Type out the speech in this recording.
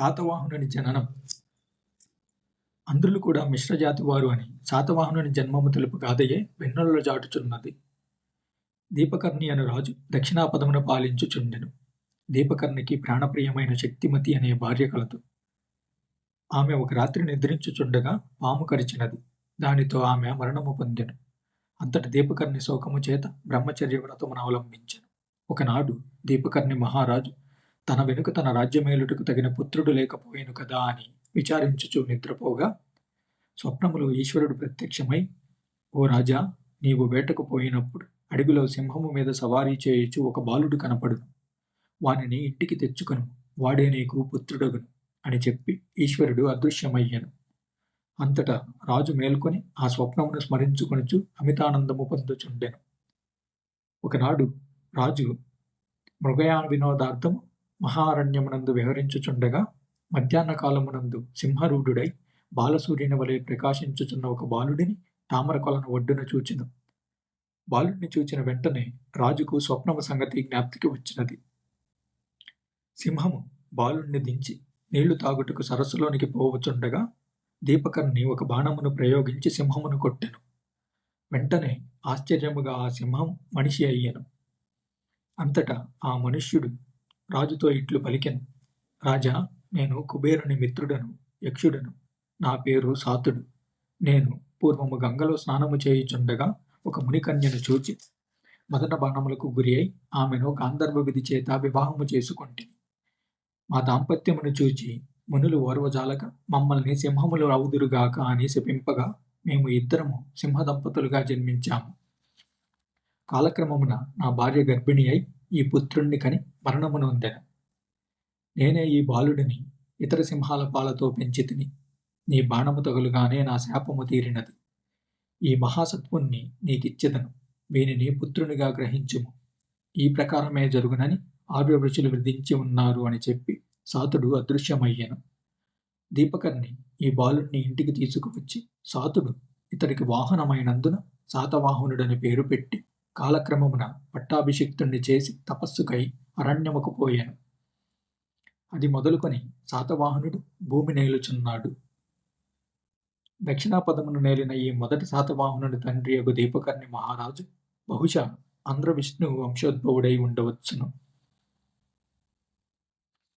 శాతవాహనుని జననం. అంధ్రులు కూడా మిశ్రజాతి వారు అని శాతవాహనుని జన్మము తెలుపు గాథయే వెన్నులలో జాటుచున్నది. దీపకర్ణి అను రాజు దక్షిణాపదమును పాలించుచుండెను. దీపకర్ణికి ప్రాణప్రియమైన శక్తిమతి అనే భార్య కలదు. ఆమె ఒక రాత్రి నిద్రించుచుండగా పాము కరిచినది. దానితో ఆమె మరణము పొందెను. అంతటి దీపకర్ణి శోకము చేత బ్రహ్మచర్య వ్రతమును అవలంబించెను. ఒకనాడు దీపకర్ణి మహారాజు తన వెనుక తన రాజ్యమేలుటకు తగిన పుత్రుడు లేకపోయేను కదా అని విచారించుచు నిద్రపోగా స్వప్నములో ఈశ్వరుడు ప్రత్యక్షమై ఓ రాజా నీవు వేటకు పోయినప్పుడు అడవిలో సింహము మీద సవారీ చేయుచు ఒక బాలుడు కనపడును. వానిని ఇంటికి తెచ్చుకొను. వాడే నీకు పుత్రుడగును అని చెప్పి ఈశ్వరుడు అదృశ్యమయ్యాను. అంతటా రాజు మేల్కొని ఆ స్వప్నమును స్మరించుకొనుచు అమితానందము పొందుచుండెను. ఒకనాడు రాజు మృగయాన వినోదార్థము మహారణ్యమునందు విహరించుచుండగా మధ్యాహ్న కాలమునందు సింహరూఢుడై బాలసూర్యుని వలె ప్రకాశించుచున్న ఒక బాలుడిని తామరకొలను ఒడ్డున చూచెను. బాలుడిని చూచిన వెంటనే రాజుకు స్వప్నము సంగతి జ్ఞాప్తికి వచ్చినది. సింహము బాలుణ్ణి దించి నీళ్ళు తాగుటకు సరస్సులోనికి పోవచుండగా దీపకర్ణి ఒక బాణమును ప్రయోగించి సింహమును కొట్టెను. వెంటనే ఆశ్చర్యముగా ఆ సింహం మనిషి అయ్యను. అంతటా ఆ మనుష్యుడు రాజుతో ఇట్లు పలికెను. రాజా నేను కుబేరుని మిత్రుడను యక్షుడను. నా పేరు సాతుడు. నేను పూర్వము గంగలో స్నానము చేయుచుండగా ఒక మునికన్యను చూచి మదన బాణములకు గురి అయి ఆమెను గాంధర్వ విధి చేత వివాహము చేసుకుంటే మా దాంపత్యమును చూచి మునులు ఓర్వజాలక మమ్మల్ని సింహములు అవుదురుగాక అని శపింపగా మేము ఇద్దరము సింహ దంపతులుగా జన్మించాము. కాలక్రమమున నా భార్య గర్భిణి అయి ఈ పుత్రుణ్ణి కని మరణమును నొందెను నేనే ఈ బాలుడిని ఇతర సింహాల పాలతో పెంచితిని నీ బాణము తగులుగానే నా శాపము తీరినది. ఈ మహాసత్వుణ్ణి నీకిచ్చెదను. వీనిని పుత్రునిగా గ్రహించుము. ఈ ప్రకారమే జరుగునని ఆర్యవృషులు విధించి ఉన్నారు అని చెప్పి సాతుడు అదృశ్యమయ్యెను. దీపకర్ణి ఈ బాలుణ్ణి ఇంటికి తీసుకువచ్చి సాతుడు ఇతడికి వాహనమైనందున శాతవాహనుడని పేరు పెట్టి కాలక్రమమున పట్టాభిషిక్తుణ్ణి చేసి తపస్సుకై అరణ్యముకు పోయాను. అది మొదలుకొని శాతవాహనుడు భూమి నేలుచున్నాడు. దక్షిణాపదమును నేలిన ఈ మొదటి శాతవాహనుడి తండ్రి యొక్క దీపకర్ణి మహారాజు బహుశా ఆంధ్ర విష్ణువు వంశోద్భవుడై ఉండవచ్చును.